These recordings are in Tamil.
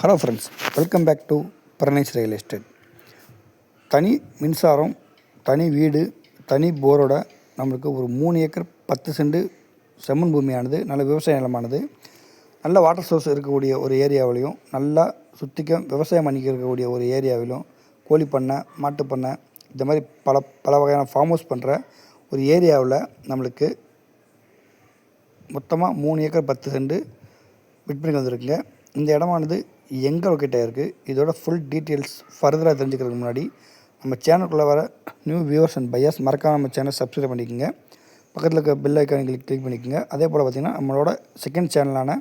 Hello friends welcome back to பரநேஸ் real estate தனி மின்சாரம் தனி வீடு தனி போரோட நம்மளுக்கு ஒரு மூணு ஏக்கர் பத்து சென்ட் செம்மன் பூமியானது நல்ல விவசாய நிலமானது. நல்ல வாட்டர் சோர்ஸ் இருக்கக்கூடிய ஒரு ஏரியாவிலையும் நல்லா சுற்றிக்க விவசாயம் பண்ணிக்க இருக்கக்கூடிய ஒரு ஏரியாவிலும் கோழி பண்ணை மாட்டு பண்ணை இந்த மாதிரி பல பல வகையான ஃபார்ம் ஹவுஸ் பண்ணுற ஒரு ஏரியாவில் நம்மளுக்கு மொத்தமாக மூணு ஏக்கர் பத்து சென்ட் விற்பனைக்கு வந்திருக்குங்க இந்த இடமானது எங்கே லொக்கேட் ஆகிருக்கு இதோட ஃபுல் டீட்டெயில்ஸ் ஃபர்தராக தெரிஞ்சுக்கிறதுக்கு முன்னாடி நம்ம சேனலுக்குள்ளே வர நியூ வியூவர்ஸ் அண்ட் பையர்ஸ் மறக்காம நம்ம சேனல் சப்ஸ்கிரைப் பண்ணிக்கோங்க. பக்கத்தில் இருக்க பெல் ஐக்கான் கிளிக் கிளிக் பண்ணிக்கோங்க. அதே போல் பார்த்திங்கன்னா நம்மளோட செகண்ட் சேனலான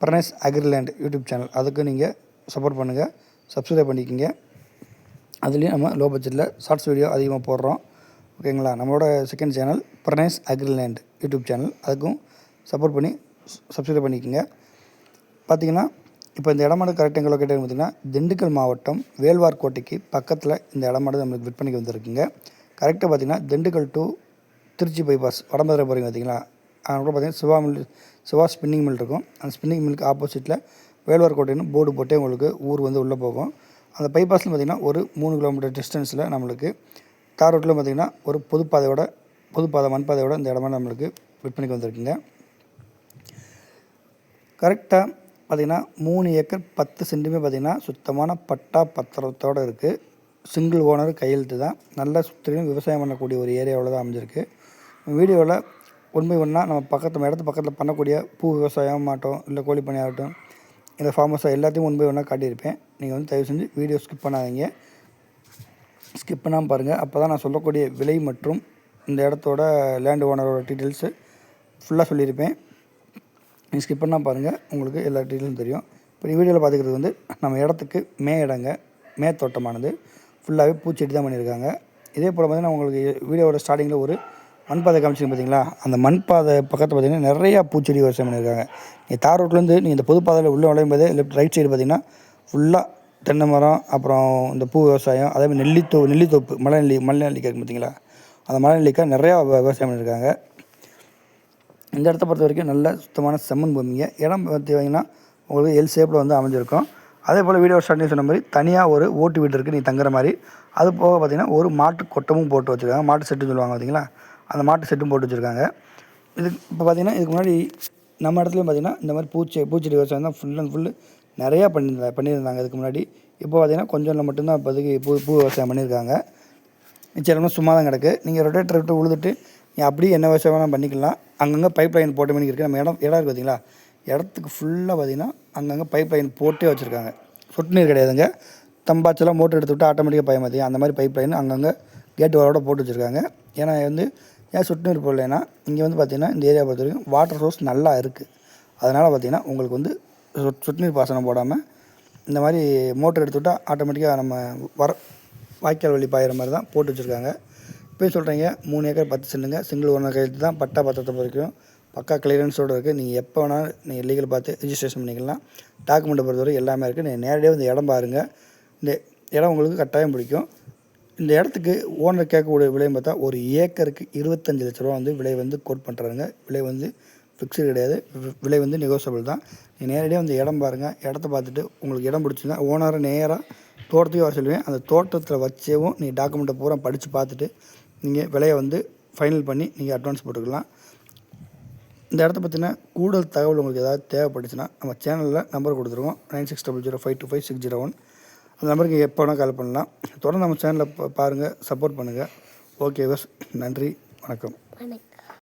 பர்னேஸ் அக்ரிலேண்ட் யூடியூப் சேனல் அதுக்கு நீங்கள் சப்போர்ட் பண்ணுங்கள் சப்ஸ்கிரைப் பண்ணிக்கோங்க. அதுலேயும் நம்ம லோ பட்ஜெட்டில் ஷார்ட்ஸ் வீடியோ அதிகமாக போடுறோம் ஓகேங்களா நம்மளோட செகண்ட் சேனல் பர்னேஸ் அக்ரிலேண்ட் யூடியூப் சேனல் அதுக்கும் சப்போர்ட் பண்ணி சப்ஸ்கிரைப் பண்ணிக்கோங்க. பார்த்தீங்கன்னா இப்போ இந்த இடமாடு கரெக்டாக எங்கே லொக்கேட் பார்த்தீங்கன்னா திண்டுக்கல் மாவட்டம் வேல்வார்கோட்டைக்கு பக்கத்தில் இந்த இடமாடு நம்மளுக்கு விற்பனைக்கு வந்திருக்குங்க. கரெக்டாக பார்த்திங்கன்னா திண்டுக்கல் டு திருச்சி பைபாஸ் வடமதுரை போகிறீங்க பார்த்தீங்களா? அங்கே கூட பார்த்தீங்கன்னா Siva mill Siva spinning mill இருக்கும். அந்த ஸ்பின்னிங் மில்லுக்கு ஆப்போசிட்டில் வேல்வார்கோட்டைன்னு போர்டு போட்டே உங்களுக்கு ஊர் வந்து உள்ளே போகும். அந்த பைபாஸில் பார்த்திங்கன்னா ஒரு மூணு கிலோமீட்டர் டிஸ்டன்ஸில் நம்மளுக்கு தார் ரோட்டில் பார்த்திங்கன்னா ஒரு பொதுப்பாதையோட பொதுப்பாதை மண்பாதையோட இந்த இடமா நம்மளுக்கு விற்பனைக்கு வந்திருக்குங்க. கரெக்டாக பார்த்திங்கன்னா மூணு ஏக்கர் பத்து சென்ட்டுமே பார்த்திங்கன்னா சுத்தமான பட்டா பத்திரத்தோடு இருக்குது. சிங்கிள் ஓனர் கையெழுத்து தான். நல்லா சுற்றிலும் விவசாயம் பண்ணக்கூடிய ஒரு ஏரியாவில் தான் அமைஞ்சிருக்கு. வீடியோவில் உண்மை ஒன்றா நம்ம பக்கத்து இடத்து பக்கத்தில் பண்ணக்கூடிய பூ விவசாயம் ஆகட்டும் இல்லை கோழி பண்ணை ஆகட்டும் இல்லை ஃபார்மஸாக எல்லாத்தையும் ஒன் ஒன்றா காட்டியிருப்பேன். நீங்கள் வந்து தயவு செஞ்சு வீடியோ ஸ்கிப் பண்ணாதீங்க. ஸ்கிப் பண்ணாமல் பாருங்கள் அப்போ தான் நான் சொல்லக்கூடிய விலை மற்றும் இந்த இடத்தோட லேண்ட் ஓனரோட டீட்டெயில்ஸு ஃபுல்லாக சொல்லியிருப்பேன். நீங்கள் ஸ்கிப் பண்ணால் பாருங்கள் உங்களுக்கு எல்லா டீட்டெயிலும் தெரியும். இப்போ வீடியோவில் பார்த்துக்கிறது வந்து நம்ம இடத்துக்கு மே இடங்க மே தோட்டமானது. ஃபுல்லாகவே பூச்செடி தான் பண்ணியிருக்காங்க. இதே போல் பார்த்தீங்கன்னா உங்களுக்கு வீடியோவோட ஸ்டார்டிங்கில் ஒரு மண்பாதை காமிச்சிங்க பார்த்தீங்களா அந்த மண்பாதை பக்கத்தில் பார்த்தீங்கன்னா நிறையா பூச்செடி விவசாயம் பண்ணியிருக்காங்க. நீங்கள் தார் ரோட்லேருந்து நீங்கள் இந்த பொது பாதையில் உள்ளே நுழையும் போதே லெஃப்ட் ரைட் சைடு பார்த்தீங்கன்னா ஃபுல்லாக தென்னை மரம் அப்புறம் இந்த பூ விவசாயம் அதே மாதிரி நெல்லித்தோ நெல்லித்தோப்பு மலை நெல்லி மலை நெல்லிக்காய் பார்த்தீங்களா அந்த மலை நெல்லிக்காய் நிறையா விவசாயம் பண்ணியிருக்காங்க. இந்த இடத்த பொறுத்த வரைக்கும் நல்ல சுத்தமான செம்மண் பூமிங்க. இடம் பார்த்தீங்கன்னா உங்களுக்கு எல் ஷேப்பில் வந்து அமைஞ்சிருக்கும். அதே போல் வீடியோ ஸ்டார்டிங் சொன்ன மாதிரி தனியாக ஒரு ஓட்டு வீடு இருக்குது நீ தங்குற மாதிரி. அது போக பார்த்தீங்கன்னா ஒரு மாட்டு கொட்டமும் போட்டு வச்சுருக்காங்க. மாட்டு செட்டுன்னு சொல்லுவாங்க பார்த்தீங்களா அந்த மாட்டு செட்டும் போட்டு வச்சுருக்காங்க. இது இப்போ பார்த்தீங்கன்னா இதுக்கு முன்னாடி நம்ம இடத்துலையும் பார்த்திங்கன்னா இந்த மாதிரி பூச்சி பூச்செடி விவசாயம் தான் ஃபுல் அண்ட் ஃபுல்லு நிறையா பண்ணியிருந்தாங்க பண்ணியிருந்தாங்க இதுக்கு முன்னாடி. இப்போ பார்த்தீங்கன்னா கொஞ்சம் மட்டும்தான் இப்போதைக்கு பூ பூ விவசாயம் பண்ணியிருக்காங்க. நிச்சயமாக சும்மா தான் கிடக்கு. நீங்கள் ரொட்டேட்டர் விட்டு உழுதுட்டு அப்படியே என்ன விஷயம் வேணால் பண்ணிக்கலாம். அங்கங்கே பைப் லைன் போட்ட மாதிரி இருக்குது நம்ம இடம் இடம் இருக்குது பார்த்தீங்களா? இடத்துக்கு ஃபுல்லாக பார்த்தீங்கன்னா அங்கங்கே பைப் லைன் போட்டே வச்சுருக்காங்க. சொட்டு நீர் கிடையாதுங்க. தம்பாச்செல்லாம் மோட்டர் எடுத்து விட்டு ஆட்டோமேட்டிக்காக பயம் பார்த்திங்க அந்த மாதிரி பைப் லைன் அங்கங்கே கேட்டு வரோட போட்டு வச்சுருக்காங்க. ஏன்னா வந்து ஏன் சொட்டு நீர் போடலைன்னா இங்கே வந்து பார்த்திங்கன்னா இந்த ஏரியா பொறுத்த வரைக்கும் வாட்டர் சோர்ஸ் நல்லா இருக்குது அதனால் பார்த்திங்கன்னா உங்களுக்கு வந்து சொட் சொட்டு நீர் பாசனம் போடாமல் இந்த மாதிரி மோட்டர் எடுத்து விட்டால் ஆட்டோமேட்டிக்காக நம்ம வர வாய்க்கால் வழி பாயிற மாதிரி தான் போட்டு வச்சுருக்காங்க. இப்போயும் சொல்கிறீங்க மூணு ஏக்கர் பத்து சென்ட்டுங்க சிங்கிள் ஓனர் கையெழுத்து தான் பட்டா பத்திரத்தை வரைக்கும் பக்கா கிளியரன்ஸோடு இருக்குது நீங்கள் எப்போ வேணாலும் நீங்கள் லீகல் பார்த்து ரிஜிஸ்ட்ரேஷன் பண்ணிக்கலாம். டாக்குமெண்ட்டை பொறுத்தவரை எல்லாமே இருக்குது நீங்கள் நேரடியாக வந்து இடம் பாருங்கள் இந்த இடம் உங்களுக்கு கட்டாயம் பிடிக்கும். இந்த இடத்துக்கு ஓனர் கேட்கக்கூடிய விலையும் பார்த்தா ஒரு ஏக்கருக்கு இருபத்தஞ்சு லட்ச ரூபா வந்து விலை வந்து கோட் பண்ணுறாங்க விலை வந்து ஃபிக்ஸ்டு கிடையாது. விலை வந்து நெகோசியபிள் தான். நீங்கள் நேரடியாக வந்து இடம் பாருங்கள் இடத்த பார்த்துட்டு உங்களுக்கு இடம் பிடிச்சிருந்தா ஓனரை நேராக தோட்டத்துக்கு வர சொல்லுவேன். அந்த தோட்டத்தில் வச்சேவும் நீங்கள் டாக்குமெண்ட்டை பூரா படித்து பார்த்துட்டு நீங்கள் விலையை வந்து ஃபைனல் பண்ணி நீங்கள் அட்வான்ஸ் போட்டுக்கலாம். இந்த இடத்த பற்றின கூடுதல் தகவல் உங்களுக்கு ஏதாவது தேவைப்பட்டுச்சுன்னா நம்ம சேனலில் நம்பர் கொடுத்துருக்கோம் nine six double zero five two five six zero one. அந்த நம்பருக்கு எப்போ வேணால் கால் பண்ணலாம். தொடர்ந்து நம்ம சேனலில் பாருங்கள் சப்போர்ட் பண்ணுங்கள் ஓகே பஸ் நன்றி வணக்கம். வணக்கம்.